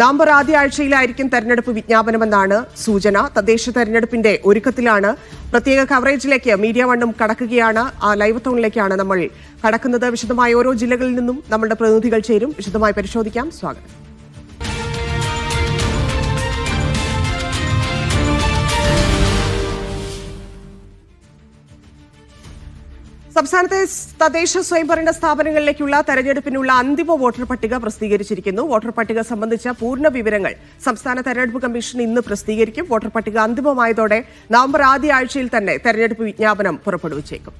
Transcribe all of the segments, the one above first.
November ആദ്യ ആഴ്ചയിലായിരിക്കും തെരഞ്ഞെടുപ്പ് വിജ്ഞാപനമെന്നാണ് സൂചന. തദ്ദേശ തെരഞ്ഞെടുപ്പിന്റെ ഒരുക്കത്തിലാണ് പ്രത്യേക കവറേജിലേക്ക് മീഡിയ വണ്ണും കടക്കുകയാണ്. ആ ലൈവ് ടോണിലേക്കാണ് നമ്മൾ കടക്കുന്നത്. വിശദമായ ഓരോ ജില്ലകളിൽ നിന്നും നമ്മുടെ പ്രതിനിധികൾ ചേരും. വിശദമായി പരിശോധിക്കാം. സ്വാഗതം. സംസ്ഥാനത്തെ തദ്ദേശ സ്വയംഭരണ സ്ഥാപനങ്ങളിലേക്കുള്ള തെരഞ്ഞെടുപ്പിനുള്ള അന്തിമ വോട്ടർ പട്ടിക പ്രസിദ്ധീകരിച്ചിരിക്കുന്നു. വോട്ടർ പട്ടിക സംബന്ധിച്ച പൂർണ വിവരങ്ങൾ സംസ്ഥാന തെരഞ്ഞെടുപ്പ് കമ്മീഷൻ ഇന്ന് പ്രസിദ്ധീകരിക്കും. വോട്ടർ പട്ടിക അന്തിമമായതോടെ നവംബർ ആദ്യ ആഴ്ചയിൽ തന്നെ തെരഞ്ഞെടുപ്പ് വിജ്ഞാപനം പുറപ്പെടുവിച്ചേക്കും.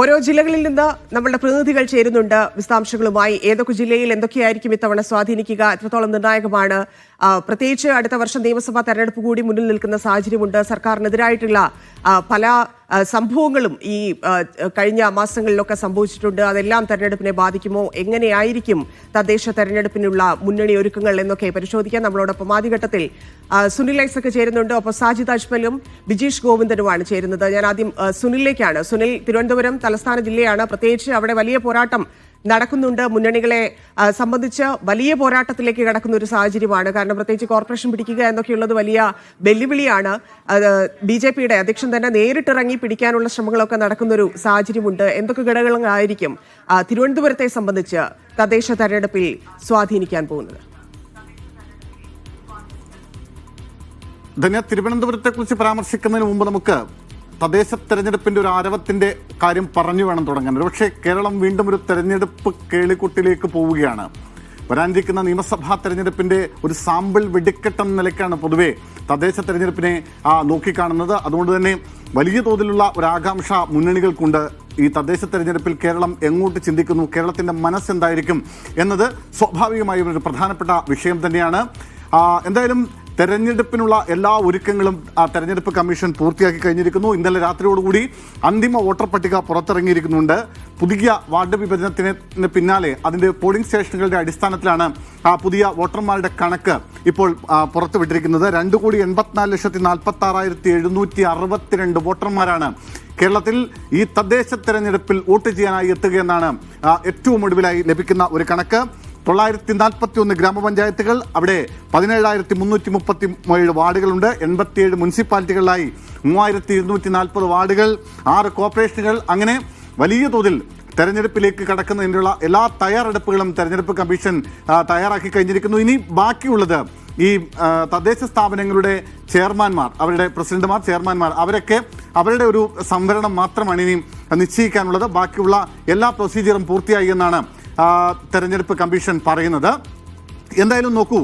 ഓരോ ജില്ലകളിൽ നിന്ന് നമ്മളുടെ പ്രതിനിധികൾ ചേരുന്നുണ്ട്. വിശദാംശങ്ങളുമായി ഏതൊക്കെ ജില്ലയിൽ എന്തൊക്കെയായിരിക്കും ഇത്തവണ സ്വാധീനിക്കുക? എത്രത്തോളം നിർണായകമാണ്? പ്രത്യേകിച്ച് അടുത്ത വർഷം നിയമസഭാ തെരഞ്ഞെടുപ്പ് കൂടി മുന്നിൽ നിൽക്കുന്ന സാഹചര്യമുണ്ട്. സർക്കാരിനെതിരായിട്ടുള്ള പല സംഭവങ്ങളും ഈ കഴിഞ്ഞ മാസങ്ങളിലൊക്കെ സംഭവിച്ചിട്ടുണ്ട്. അതെല്ലാം തെരഞ്ഞെടുപ്പിനെ ബാധിക്കുമോ? എങ്ങനെയായിരിക്കും തദ്ദേശ തെരഞ്ഞെടുപ്പിനുള്ള മുന്നണി ഒരുക്കങ്ങൾ എന്നൊക്കെ പരിശോധിക്കാൻ നമ്മളോടൊപ്പം ആദ്യഘട്ടത്തിൽ സുനിൽ ഐസക്ക് ചേരുന്നുണ്ട്. ഒപ്പം സാജിദ് അജ്മലും ബിജീഷ് ഗോവിന്ദനുമാണ് ചേരുന്നത്. ഞാൻ ആദ്യം സുനിലേക്കാണ് സുനിൽ തിരുവനന്തപുരം തലസ്ഥാന ജില്ലയാണ്. പ്രത്യേകിച്ച് അവിടെ വലിയ പോരാട്ടം നടക്കുന്നുണ്ട്. മുന്നണികളെ സംബന്ധിച്ച് വലിയ പോരാട്ടത്തിലേക്ക് കടക്കുന്ന ഒരു സാഹചര്യമാണ്. കാരണം പ്രത്യേകിച്ച് കോർപ്പറേഷൻ പിടിക്കുക എന്നൊക്കെയുള്ളത് വലിയ വെല്ലുവിളിയാണ്. ബി ജെ പിയുടെ അധ്യക്ഷൻ തന്നെ നേരിട്ടിറങ്ങി പിടിക്കാനുള്ള ശ്രമങ്ങളൊക്കെ നടക്കുന്ന ഒരു സാഹചര്യമുണ്ട്. എന്തൊക്കെ ഘടകങ്ങളായിരിക്കും തിരുവനന്തപുരത്തെ സംബന്ധിച്ച് തദ്ദേശ തെരഞ്ഞെടുപ്പിൽ സ്വാധീനിക്കാൻ പോകുന്നത്? ധന്യ തിരുവനന്തപുരത്തെ കുറിച്ച് പരാമർശിക്കുന്നതിന് മുമ്പ് നമുക്ക് തദ്ദേശ തെരഞ്ഞെടുപ്പിന്റെ ഒരു ആരവത്തിന്റെ കാര്യം പറഞ്ഞു വേണം തുടങ്ങാൻ. പക്ഷേ കേരളം വീണ്ടും ഒരു തെരഞ്ഞെടുപ്പ് കേളിക്കുട്ടിലേക്ക് പോവുകയാണ്. വരാനിരിക്കുന്ന നിയമസഭാ തെരഞ്ഞെടുപ്പിന്റെ ഒരു സാമ്പിൾ വെടിക്കെട്ടെന്ന നിലയ്ക്കാണ് പൊതുവെ തദ്ദേശ തെരഞ്ഞെടുപ്പിനെ നോക്കിക്കാണുന്നത്. അതുകൊണ്ട് തന്നെ വലിയ തോതിലുള്ള ഒരു ആകാംക്ഷ മുന്നണികൾക്കുണ്ട്. ഈ തദ്ദേശ തെരഞ്ഞെടുപ്പിൽ കേരളം എങ്ങോട്ട് ചിന്തിക്കുന്നു കേരളത്തിന്റെ മനസ്സെന്തായിരിക്കും എന്നത് സ്വാഭാവികമായും ഒരു പ്രധാനപ്പെട്ട വിഷയം തന്നെയാണ്. എന്തായാലും തെരഞ്ഞെടുപ്പിനുള്ള എല്ലാ ഒരുക്കങ്ങളും തെരഞ്ഞെടുപ്പ് കമ്മീഷൻ പൂർത്തിയാക്കി കഴിഞ്ഞിരിക്കുന്നു. ഇന്നലെ രാത്രിയോടുകൂടി അന്തിമ വോട്ടർ പട്ടിക പുറത്തിറങ്ങിയിരിക്കുന്നുണ്ട്. പുതിയ വാർഡ് വിഭജനത്തിന് പിന്നാലെ അതിന്റെ പോളിംഗ് സ്റ്റേഷനുകളുടെ അടിസ്ഥാനത്തിലാണ് ആ പുതിയ വോട്ടർമാരുടെ കണക്ക് ഇപ്പോൾ പുറത്തുവിട്ടിരിക്കുന്നത്. രണ്ട് കോടി എൺപത്തിനാല് ലക്ഷത്തി നാൽപ്പത്തി ആറായിരത്തി എഴുന്നൂറ്റി അറുപത്തിരണ്ട് വോട്ടർമാരാണ് കേരളത്തിൽ ഈ തദ്ദേശ തെരഞ്ഞെടുപ്പിൽ വോട്ട് ചെയ്യാനായി എത്തുകയെന്നാണ് ഏറ്റവും ഒടുവിലായി ലഭിക്കുന്ന ഒരു കണക്ക്. തൊള്ളായിരത്തി നാൽപ്പത്തി ഒന്ന് ഗ്രാമപഞ്ചായത്തുകൾ അവിടെ പതിനേഴായിരത്തി മുന്നൂറ്റി മുപ്പത്തി ഏഴ് വാർഡുകളുണ്ട്. എൺപത്തിയേഴ് മുനിസിപ്പാലിറ്റികളിലായി മൂവായിരത്തി ഇരുന്നൂറ്റി നാൽപ്പത് വാർഡുകൾ ആറ് കോർപ്പറേഷനുകൾ. അങ്ങനെ വലിയ തോതിൽ തെരഞ്ഞെടുപ്പിലേക്ക് കടക്കുന്നതിനുള്ള എല്ലാ തയ്യാറെടുപ്പുകളും തെരഞ്ഞെടുപ്പ് കമ്മീഷൻ തയ്യാറാക്കി കഴിഞ്ഞിരിക്കുന്നു. ഇനി ബാക്കിയുള്ളത് ഈ തദ്ദേശ സ്ഥാപനങ്ങളുടെ ചെയർമാൻമാർ അവരുടെ പ്രസിഡന്റുമാർ ചെയർമാൻമാർ അവരൊക്കെ അവരുടെ ഒരു സംവരണം മാത്രമാണ് ഇനി നിശ്ചയിക്കാനുള്ളത്. ബാക്കിയുള്ള എല്ലാ പ്രൊസീജിയറും പൂർത്തിയായി എന്നാണ് തെരഞ്ഞെടുപ്പ് കമ്മീഷൻ പറയുന്നത്. എന്തായാലും നോക്കൂ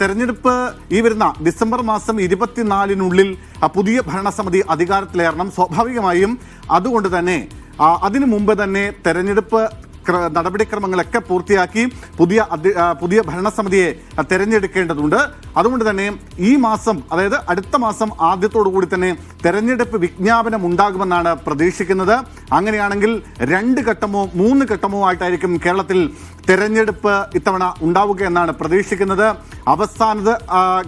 തെരഞ്ഞെടുപ്പ് ഈ വരുന്ന ഡിസംബർ മാസം ഇരുപത്തിനാലിനുള്ളിൽ പുതിയ ഭരണസമിതി അധികാരത്തിലേറണം. സ്വാഭാവികമായും അതുകൊണ്ട് തന്നെ അതിനു മുമ്പ് തന്നെ തെരഞ്ഞെടുപ്പ് നടപടിക്രമങ്ങളൊക്കെ പൂർത്തിയാക്കി പുതിയ പുതിയ ഭരണസമിതിയെ തെരഞ്ഞെടുക്കേണ്ടതുണ്ട്. അതുകൊണ്ട് തന്നെ ഈ മാസം അതായത് അടുത്ത മാസം ആദ്യത്തോടു കൂടി തന്നെ തെരഞ്ഞെടുപ്പ് വിജ്ഞാപനം ഉണ്ടാകുമെന്നാണ് പ്രതീക്ഷിക്കുന്നത്. അങ്ങനെയാണെങ്കിൽ രണ്ട് ഘട്ടമോ മൂന്ന് ഘട്ടമോ ആയിട്ടായിരിക്കും കേരളത്തിൽ തെരഞ്ഞെടുപ്പ് ഇത്തവണ ഉണ്ടാവുക എന്നാണ് പ്രതീക്ഷിക്കുന്നത്. അവസാനത്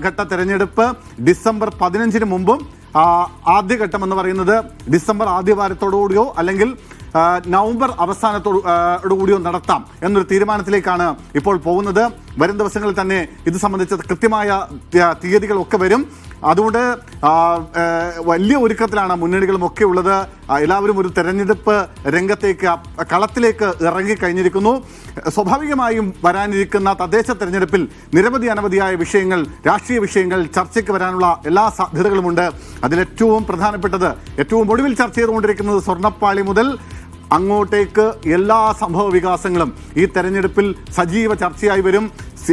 ഘട്ട തെരഞ്ഞെടുപ്പ് ഡിസംബർ പതിനഞ്ചിന് മുമ്പും ആദ്യഘട്ടം എന്ന് പറയുന്നത് ഡിസംബർ ആദ്യവാരത്തോടുകൂടിയോ അല്ലെങ്കിൽ നവംബർ അവസാനത്തോടു ആ, കൂടിയോ നടത്താം എന്നൊരു തീരുമാനത്തിലേക്കാണ് ഇപ്പോൾ പോകുന്നത്. വരും ദിവസങ്ങളിൽ തന്നെ ഇത് സംബന്ധിച്ച കൃത്യമായ തീയതികളൊക്കെ വരും. അതുകൊണ്ട് വലിയ ഒരുക്കത്തിലാണ് മുന്നണികളും ഒക്കെ ഉള്ളത്. എല്ലാവരും ഒരു തെരഞ്ഞെടുപ്പ് രംഗത്തേക്ക് കളത്തിലേക്ക് ഇറങ്ങി കഴിഞ്ഞിരിക്കുന്നു. സ്വാഭാവികമായും വരാനിരിക്കുന്ന തദ്ദേശ തെരഞ്ഞെടുപ്പിൽ നിരവധി അനവധിയായ വിഷയങ്ങൾ രാഷ്ട്രീയ വിഷയങ്ങൾ ചർച്ചയ്ക്ക് വരാനുള്ള എല്ലാ സാധ്യതകളുമുണ്ട്. അതിലേറ്റവും പ്രധാനപ്പെട്ടത് ഏറ്റവും ഒടുവിൽ ചർച്ച ചെയ്തുകൊണ്ടിരിക്കുന്നത് സ്വർണപ്പാളി മുതൽ അങ്ങോട്ടേക്ക് എല്ലാ സംഭവ വികാസങ്ങളും ഈ തെരഞ്ഞെടുപ്പിൽ സജീവ ചർച്ചയായി വരും.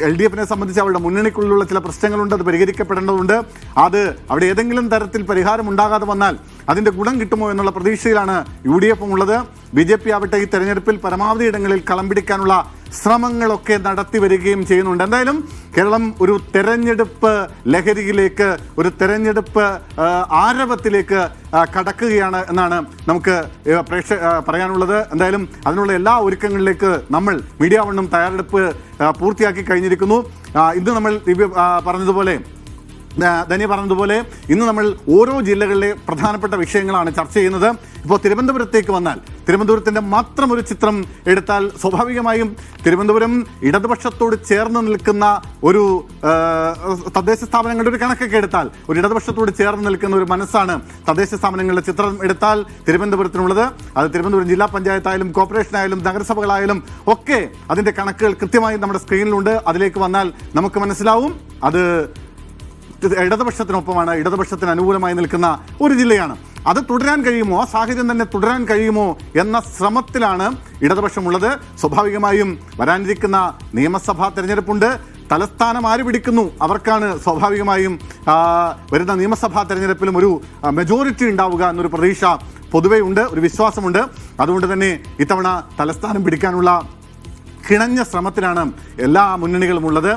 എൽ ഡി എഫിനെ സംബന്ധിച്ച് അവരുടെ മുന്നണിക്കുള്ളിലുള്ള ചില പ്രശ്നങ്ങളുണ്ട് അത് പരിഹരിക്കപ്പെടേണ്ടതുണ്ട്. അത് അവിടെ ഏതെങ്കിലും തരത്തിൽ പരിഹാരം ഉണ്ടാകാതെ വന്നാൽ അതിന്റെ ഗുണം കിട്ടുമോ എന്നുള്ള പ്രതീക്ഷയിലാണ് യു ഡി എഫും ഉള്ളത്. ബി ജെ പി ആവട്ടെ ഈ തെരഞ്ഞെടുപ്പിൽ പരമാവധി ഇടങ്ങളിൽ കളം പിടിക്കാനുള്ള ശ്രമങ്ങളൊക്കെ നടത്തി വരികയും ചെയ്യുന്നുണ്ട്. എന്തായാലും കേരളം ഒരു തെരഞ്ഞെടുപ്പ് ലഹരിയിലേക്ക് ഒരു തെരഞ്ഞെടുപ്പ് ആരവത്തിലേക്ക് കടക്കുകയാണ് എന്നാണ് നമുക്ക് പ്രേക്ഷ പറയാനുള്ളത്. എന്തായാലും അതിനുള്ള എല്ലാ ഒരുക്കങ്ങളിലേക്ക് നമ്മൾ മീഡിയ വണ്ണും തയ്യാറെടുപ്പ് പൂർത്തിയാക്കി കഴിഞ്ഞിരിക്കുന്നു. ഇന്ന് നമ്മൾ പറഞ്ഞതുപോലെ ആ, ധന്യ പറഞ്ഞതുപോലെ ഇന്ന് നമ്മൾ ഓരോ ജില്ലകളിലെ പ്രധാനപ്പെട്ട വിഷയങ്ങളാണ് ചർച്ച ചെയ്യുന്നത്. ഇപ്പോൾ തിരുവനന്തപുരത്തേക്ക് വന്നാൽ തിരുവനന്തപുരത്തിന്റെ മാത്രം ഒരു ചിത്രം എടുത്താൽ സ്വാഭാവികമായും തിരുവനന്തപുരം ഇടതുപക്ഷത്തോട് ചേർന്ന് നിൽക്കുന്ന ഒരു തദ്ദേശ സ്ഥാപനങ്ങളുടെ ഒരു കണക്കൊക്കെ എടുത്താൽ ഒരു ഇടതുപക്ഷത്തോട് ചേർന്ന് നിൽക്കുന്ന ഒരു മനസ്സാണ് തദ്ദേശ സ്ഥാപനങ്ങളുടെ ചിത്രം എടുത്താൽ തിരുവനന്തപുരത്തിനുള്ളത്. അത് തിരുവനന്തപുരം ജില്ലാ പഞ്ചായത്തായാലും കോർപ്പറേഷനായാലും നഗരസഭകളായാലും ഒക്കെ അതിന്റെ കണക്കുകൾ കൃത്യമായി നമ്മുടെ സ്ക്രീനിലുണ്ട്. അതിലേക്ക് വന്നാൽ നമുക്ക് മനസ്സിലാവും. അത് ഇടതുപക്ഷത്തിനൊപ്പമാണ് ഇടതുപക്ഷത്തിന് അനുകൂലമായി നിൽക്കുന്ന ഒരു ജില്ലയാണ്. അത് തുടരാൻ കഴിയുമോ? ആ സാഹചര്യം തന്നെ തുടരാൻ കഴിയുമോ എന്ന ശ്രമത്തിലാണ് ഇടതുപക്ഷമുള്ളത്. സ്വാഭാവികമായും വരാനിരിക്കുന്ന നിയമസഭാ തെരഞ്ഞെടുപ്പുണ്ട്. തലസ്ഥാനം ആര് പിടിക്കുന്നു? അവർക്കാണ് സ്വാഭാവികമായും വരുന്ന നിയമസഭാ തെരഞ്ഞെടുപ്പിലും ഒരു മെജോറിറ്റി ഉണ്ടാവുക എന്നൊരു പ്രതീക്ഷ പൊതുവെ ഉണ്ട് ഒരു വിശ്വാസമുണ്ട്. അതുകൊണ്ട് തന്നെ ഇത്തവണ തലസ്ഥാനം പിടിക്കാനുള്ള കിണഞ്ഞ ശ്രമത്തിലാണ് എല്ലാ മുന്നണികളും ഉള്ളത്.